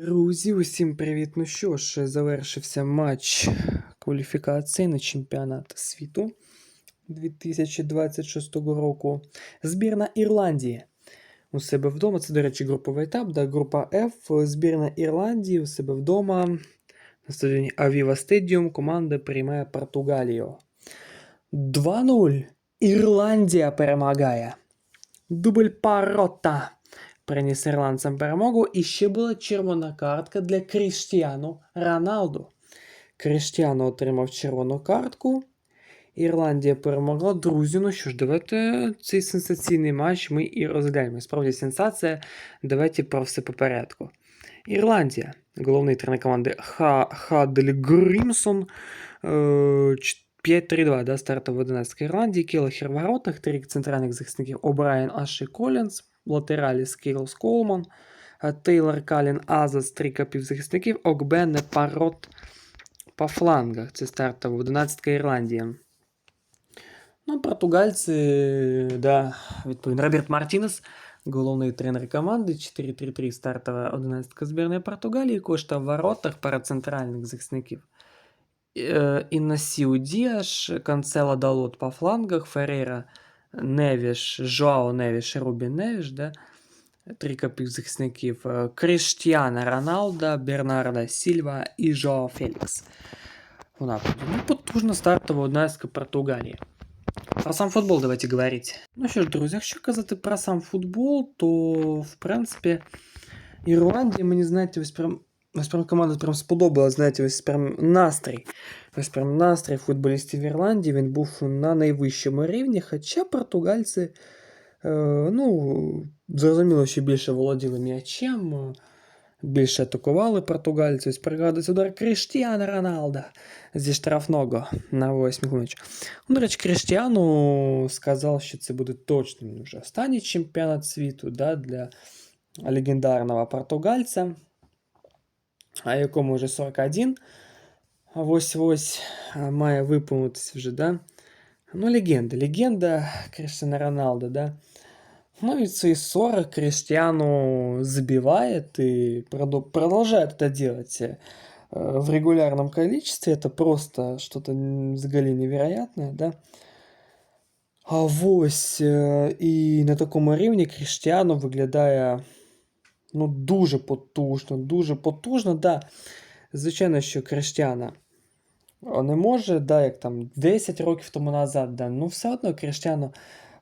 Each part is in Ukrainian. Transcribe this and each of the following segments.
Друзі, усім привіт! Ну що ж, завершився матч кваліфікації на чемпіонат світу 2026 року. Збірна Ірландії у себе вдома. Це, до речі, груповий етап, да, група F. Збірна Ірландії у себе вдома на стадіоні Авіва Стадіум команда приймає Португалію. 2-0. Ірландія перемагає. Дубль Парота приніс ірландцям перемогу. І ще була червона картка для Кріштіану Роналду. Кріштіану отримав червону картку. Ірландія перемогла. Друзі, ну що ж, давайте цей сенсаційний матч ми і розглядаємо. Справді сенсація. Давайте про все по порядку. Ірландія. Головний тренер команди Ха Хадель Грімсон. Е, 5-3-2, да, стартова 11 Ірландії, Келахер в воротах, три центральних захисників О'Брайен, Аші Колінс, латералі Скейлс Колман, е, Тейлор Калін Азас, три капівзахисників, Окбене Парот по флангах. Це стартова 11 Ірландії. Ну, португальці, да, відповідно, Роберт Мартінес, головний тренер команди, 4-3-3 стартова 11 збірної Португалії, кошта в воротах пара центральних захисників. Э, Иннасиу Диаш, Канцела Далот по флангах, Феррейра, Невіш, Жоао Невіш, Рубін Невіш, да? Три копійок захисників. Е, Кріштіана Роналда, Бернарда Сільва і Жоао Фелікс. В нападі. Ну, потужна стартова одинадцятка Португалії. Про сам футбол давайте говорить. Ну що ж, друзі, якщо казати про сам футбол, то в принципі Ірландія, мені знаєте, ось прям Ось прям команда прям сподобалась, знаєте, ось прям настрій. Ось прям настрій футболістів Ірландії. Він був на найвищому рівні. Хоча португальці, е, ну, зрозуміло, що більше володіли м'ячем, більше атакували португальці. Ось пригадується удар Кріштіана Роналда зі штрафного на 8 матч. Ну, До речі, Кріштіану сказав, що це буде точно вже останній чемпіонат світу да, для легендарного португальця а якому вже 41. Ось ось має виповнитися вже, да? Ну, легенда. Легенда Криштиана Роналда, да? Ну и цей 40 Криштиану забивает и продолжает это делать э, в регулярном количестве. Это просто что-то взагалі невероятное, да? А ось і на такому рівні Кріштіану виглядає ну, дуже потужно, дуже потужно. Да, Звичайно, що Криштіана не може, да, як там 10 років тому назад, да, ну все одно Криштіано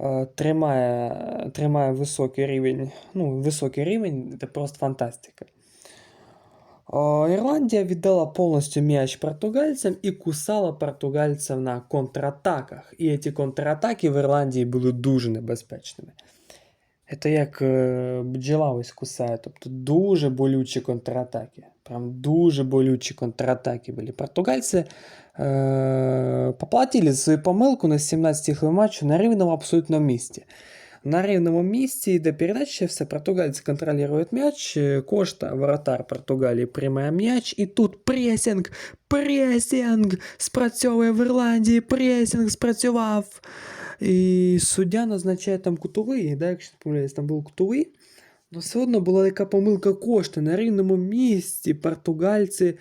е, тримає тримає високий рівень. Ну, високий рівень це просто фантастика. Е, Ірландія віддала повністю м'яч португальцям і кусала португальців на контратаках. І ці контратаки в Ірландії були дуже небезпечними. Це як е, бджола ось кусає. Тобто дуже болючі контратаки. Прям дуже болючі контратаки були. Португальці е, поплатили свою помилку на 17-й хвилин матчу на рівному абсолютно місці. На рівному місці йде передача, все, португальці контролюють м'яч, Кошта, воротар Португалії, приймає м'яч, і тут пресінг, пресінг спрацьовує в Ірландії, пресінг спрацював. І суддя назначає там кутовий, да, якщо не помиляюсь, там був кутовий. Але все одно була така помилка кошти. На рівному місці португальці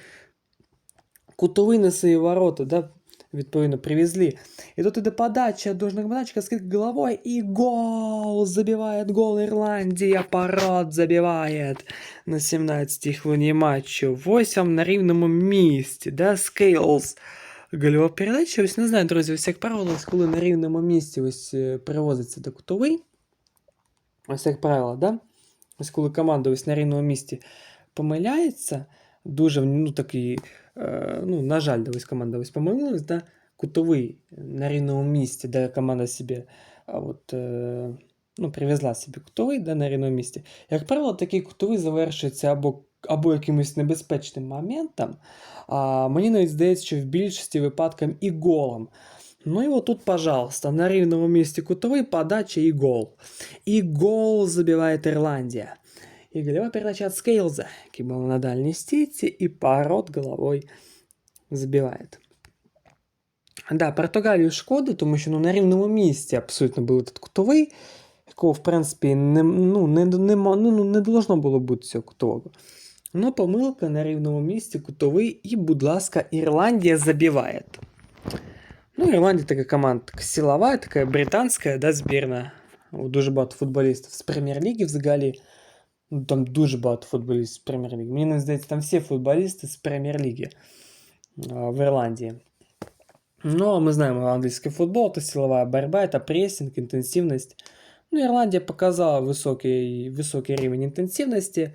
кутовий на свої ворота, да, відповідно, привезли. І тут іде подача, должна подачка, скидка головой, і гол! Забивает гол Ірландія, парад забиває на 17-й хвилині матчу. 8 на рівному місці, да, Скейлс. Гольова передача, ось не знаю, друзі, ось як правило, коли на рівному місці ось е, привозиться до кутовий. Ось як правило, да? Ось коли команда ось на рівному місці помиляється, дуже ну, такий, е, ну, на жаль, ось команда ось помилилась, да? кутовий на рівному місці, де команда собі от, е, ну, привезла собі кутовий да, на рівному місці. Як правило, такий кутовий завершується або або якимось небезпечним моментом, а мені навіть здається, що в більшості випадків і голом. Ну і отут, пожалуйста, на рівному місці кутовий подача і гол. І гол забиває Ірландія. І голева передача від Скейлза, який був на дальній стійці, і порот головою забиває. Да, Португалію шкода, тому що ну, на рівному місці абсолютно був тут кутовий, якого, в принципі, не, ну, не, не, ну, не должно було бути цього кутового. Но помилка на рівному місці, кутовий, і, будь ласка, Ірландія забиває. Ну, Ірландія така команда така силова, така британська, да, збірна. Дуже багато футболістів з прем'єр-ліги взагалі. Ну, там дуже багато футболістів з прем'єр-ліги. Мені не здається, там всі футболісти з прем'єр-ліги а, в Ірландії. Ну, а мы знаем, английский футбол это силовая борьба, это прессинг, интенсивность. Ну, Ирландия показала высокий, высокий рівень інтенсивності.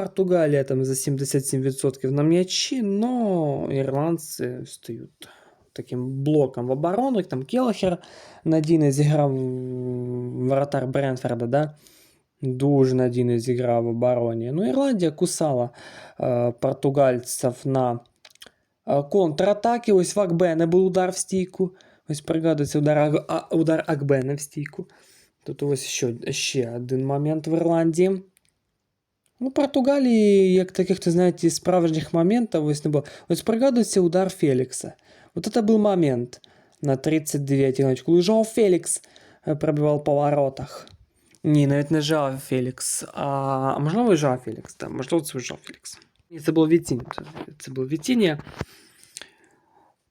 Португалія там за 77% на м'ячі, но ірландці стають таким блоком в оборону. Там Келлахер надійно зіграв воротар Бренфорда, да? Дуже надійно зіграв в обороні. Ну, Ірландія кусала е, португальців на е, контратаки. Ось в Акбене був удар в стійку. Ось пригадується удар, удар Акбена в стійку. Тут ось ще, ще один момент в Ірландії. Ну, Португалії, як таких, то знаєте, справжніх моментів ось не було. Ось пригадується удар Фелікса. Вот это был момент на 39-й ночь, коли Жоу Фелікс е, пробивав по воротах. Ні, навіть не Жоу Фелікс, а, а можливо і Жоу Фелікс, так, можливо це Жоу Фелікс. Ні, це було Вітіння, це, це було Вітіння.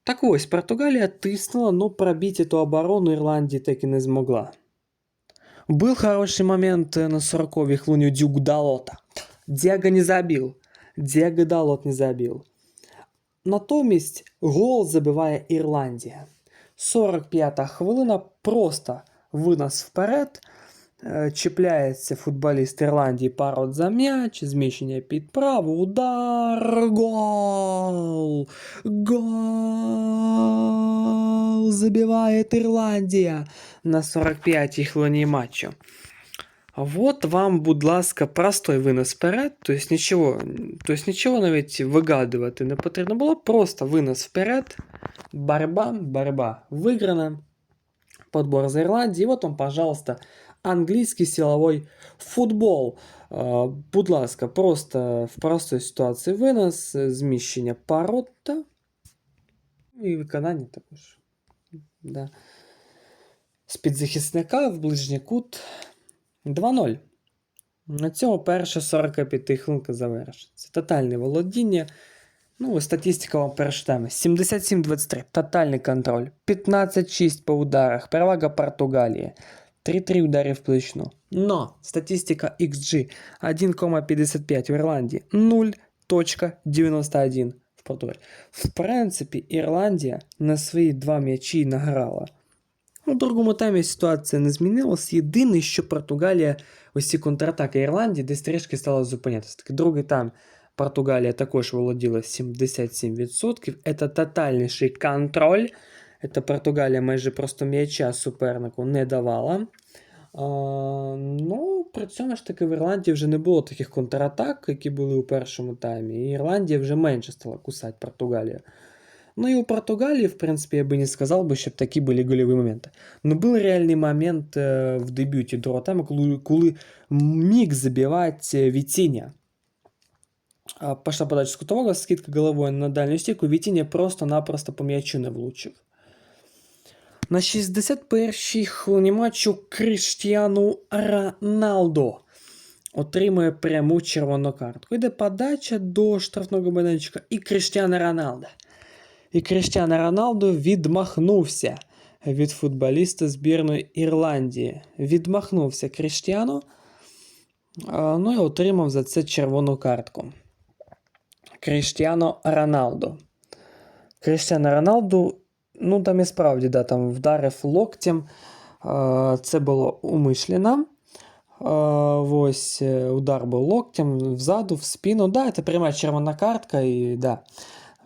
Так ось, Португалія тиснула, але пробити ту оборону Ірландії так і не змогла. Был хороший момент э, на 40-й хвилині у Дюк Далота. Діаго не забив. Діаго Далот не забив. Натомість гол забиває Ірландія. 45-та хвилина просто винос вперед. Е, Чіпляється футболіст Ірландії парот за м'яч, зміщення під право, удар, гол! Гол! Забиває Ірландія на 45-й хвилині матчу. А Вот вам, будь ласка, простой винос вперед, то есть нічого, то есть нічого навіть вигадувати не потрібно було, просто винос вперед, борьба, борьба виграна, подбор за Ірландії, і от вам, пожалуйста, англійський силовой футбол. А, Будь ласка, просто в простій ситуації винос, зміщення парота і виконання також. Да. З-під захисника в ближній кут 2-0. На цьому перша 45 хвилинка завершиться. Тотальне володіння. Ну, статистика вам перечитаємо. 77-23. Тотальний контроль. 15-6 по ударах. Перевага Португалії. 3-3 ударів плечну. Но статистика XG 1,55 в Ірландії. 0.91 в В принципі, Ірландія на свої два м'ячі награла. У другому таймі ситуація не змінилась. Єдине, що Португалія, ось ці контратаки Ірландії десь трішки стала зупинятися. Такий другий тайм Португалія також володіла 77%. Це тотальніший контроль. Це Португалія майже просто м'яча супернику не давала. А, ну, при цьому ж таки в Ірландії вже не було таких контратак, які були у першому таймі. І Ірландія вже менше стала кусати Португалію. Ну и у Португалии, в принципе, я бы не сказал бы, щоб такі були голеві моменти. Но был реальний момент е, в дебюті другого тайму, коли, коли міг забивати Вітіння. А, Пошла подача з кутового, скидка головою на дальню стійку, Вітіння просто-напросто по м'ячу не влучив. На 61-й хвилині матчу Криштіану Роналдо отримує пряму червону картку. Йде подача до штрафного майданчика і Криштіану Роналдо. І Кріштіану Роналду відмахнувся від футболіста збірної Ірландії. Відмахнувся Кріштіану, ну і отримав за це червону картку. Кріштіану Роналду. Кріштіану Роналду, ну там і справді, да, там вдарив локтем. А, Це було умишлено. А, Ось е, удар був локтем взаду, в спину. Да, це пряма червона картка і да.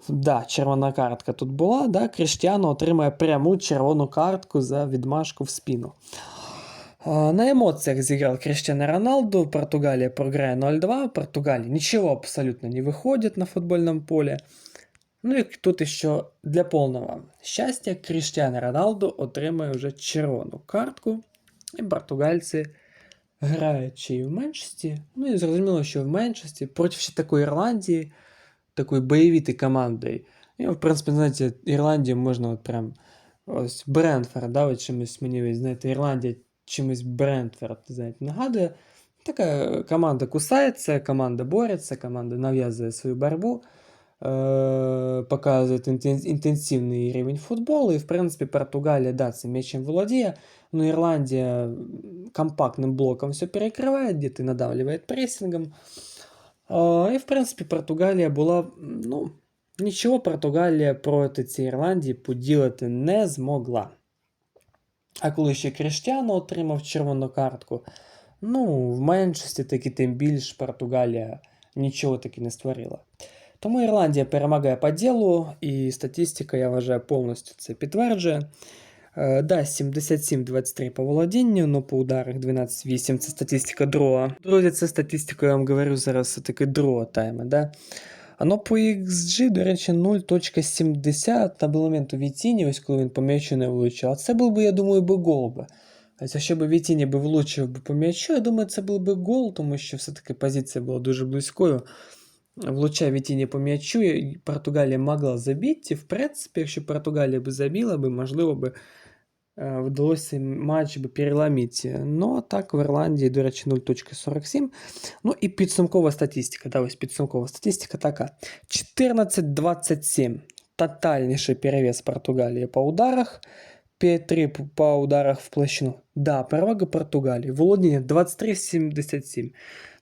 Да, червона картка тут була. Да, Кріштіану отримає пряму червону картку за відмашку в спину. На емоціях зіграв Кріштіану Роналду. Португалія програє 0-2. Португалія нічого абсолютно не виходить на футбольному полі. Ну і тут ще для повного щастя Кріштіану Роналду отримає вже червону картку. І португальці граючи в меншості. Ну і зрозуміло, що в меншості проти ще такої Ірландії такой боевитой командой. І, в принципі, знаєте, Ірландію можна от прям ось Брентфорд, да, от чимось мені, знаєте, Ірландія чимось Брентфорд, знаєте, нагадує. Такая команда кусается, команда борется, команда навязывает свою борьбу, показывает интен- интенсивный рівень футболу. И, в принципе, Португалия, да, цим м'ячем володіє, но Ирландия м, компактным блоком все перекрывает, где-то надавливает прессингом. А, І, в принципі, Португалія була, м, ну, нічого Португалія проти цієї Ірландії поділити не змогла. А коли ще Кріштіану отримав червону картку, ну, в меншості таки тим більш Португалія нічого таки не створила. Тому Ірландія перемагає по ділу, і статистика, я вважаю, повністю це підтверджує. Е, Да, 77-23 по володінню, но по ударах 12-8 це статистика дроа. Друзі, це статистика, я вам говорю зараз, це таке дроа тайми, да? Оно по XG, до речі, 0.70 на момент у Вітіні, ось коли він по м'ячу не влучив. А це був би, я думаю, би гол би. Ось якщо б Вітіні би влучив би по м'ячу, я думаю, це був би гол, тому що все-таки позиція була дуже близькою. Влучає Вітіні по м'ячу, і Португалія могла забити. І, в принципі, якщо Португалія би забила, би, можливо би е, вдалося матч би переламити. Ну, а так в Ірландії, до речі, 0.47. Ну і підсумкова статистика. Да, ось підсумкова статистика така. 14-27. Тотальнейший перевес Португалії по ударах. 5-3 по ударах в площину. Да, перевага Португалії. Володіння 23-77.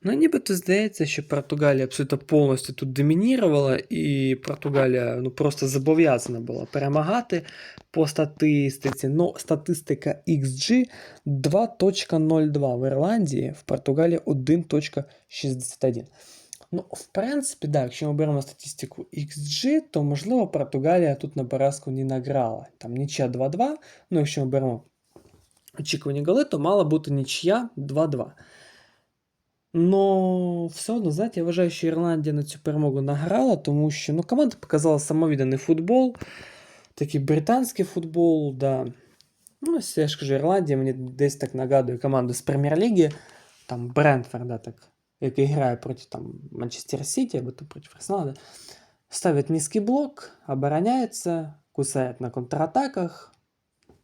Ну, нібито здається, що Португалія абсолютно повністю тут домінірувала, і Португалія ну, просто зобов'язана була перемагати по статистиці. Ну, статистика XG 2.02 в Ірландії, в Португалії 1.61. Ну, в принципі, да, якщо ми беремо статистику XG, то можливо Португалія тут на поразку не награла. Там нічия 2-2. Ну, якщо ми беремо очікувані голи, то мала бути нічия 2-2. Но все одно, знаєте, я вважаю, що Ірландія на цю перемогу награла, тому що ну, команда показала самовідданий футбол, такий британський футбол, да. Ну, ось я ж кажу, Ірландія мені десь так нагадує команду з Прем'єр-ліги, там Брентфорд, да, так, який грає проти там, Манчестер Сити або то проти Арсенала, да. ставить низкий блок, обороняется, кусает на контратаках.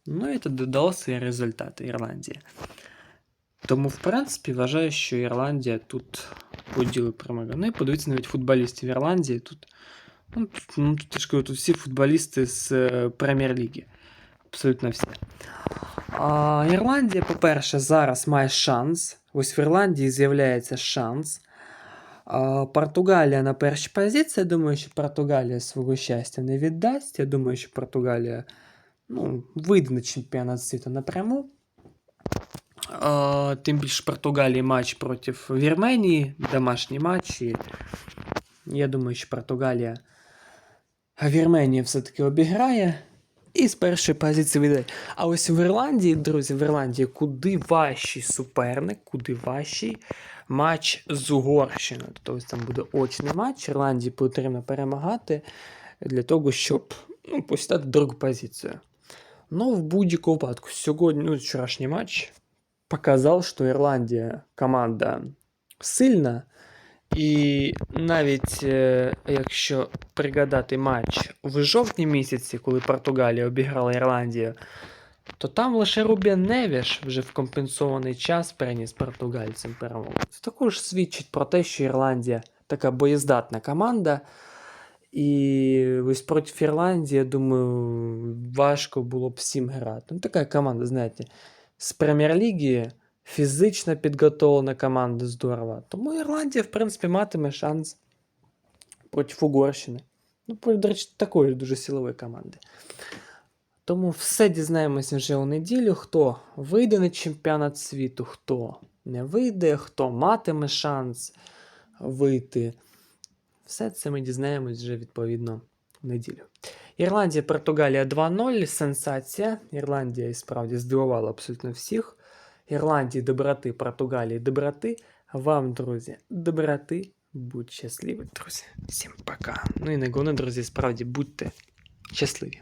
Ну, і це додало свої результати Ірландії. Тому, в принципі, вважаю, що Ірландія тут поділи перемогу. Ну і подивіться навіть футболістів Ірландії. Тут, ну, тут, ну, тут, я ж кажу, тут всі футболісти з е, Прем'єр-ліги. Абсолютно всі. А, Ірландія, по-перше, зараз має шанс. Ось в Ірландії з'являється шанс. А, Португалія на першій позиції. Я думаю, що Португалія свого щастя не віддасть. Я думаю, що Португалія ну, вийде на чемпіонат світу напряму. Тим більше Португалії матч проти Вірменії, домашній матч. І я думаю, що Португалія Вірменія все-таки обіграє. І з першої позиції вийде. А ось в Ірландії, друзі, в Ірландії куди важчий суперник, куди важчий матч з Угорщиною. Тобто там буде очний матч. Ірландії потрібно перемагати для того, щоб ну, посідати другу позицію. Ну, в будь-якому випадку, сьогодні, ну, вчорашній матч показав, що Ірландія команда сильна. І навіть е, якщо пригадати матч в жовтні місяці, коли Португалія обіграла Ірландію, то там лише Рубен Невіш вже в компенсований час переніс португальцям перемогу. Це також свідчить про те, що Ірландія така боєздатна команда. І ось проти Ірландії, я думаю, важко було б всім грати. Ну, така команда, знаєте, з прем'єр-ліги фізично підготовлена команда здорова. Тому Ірландія, в принципі, матиме шанс проти Угорщини. Ну, до речі, такої дуже силової команди. Тому все дізнаємося вже у неділю, хто вийде на чемпіонат світу, хто не вийде, хто матиме шанс вийти. Все це ми дізнаємось вже відповідно в неділю. Ірландія, Португалія 2-0. Сенсація. Ірландія і справді здивувала абсолютно всіх. Ірландії доброти, Португалії доброти. Вам, друзі, доброти. Будь щасливі, друзі. Всім пока. Ну і не головне, друзі, справді будьте щасливі.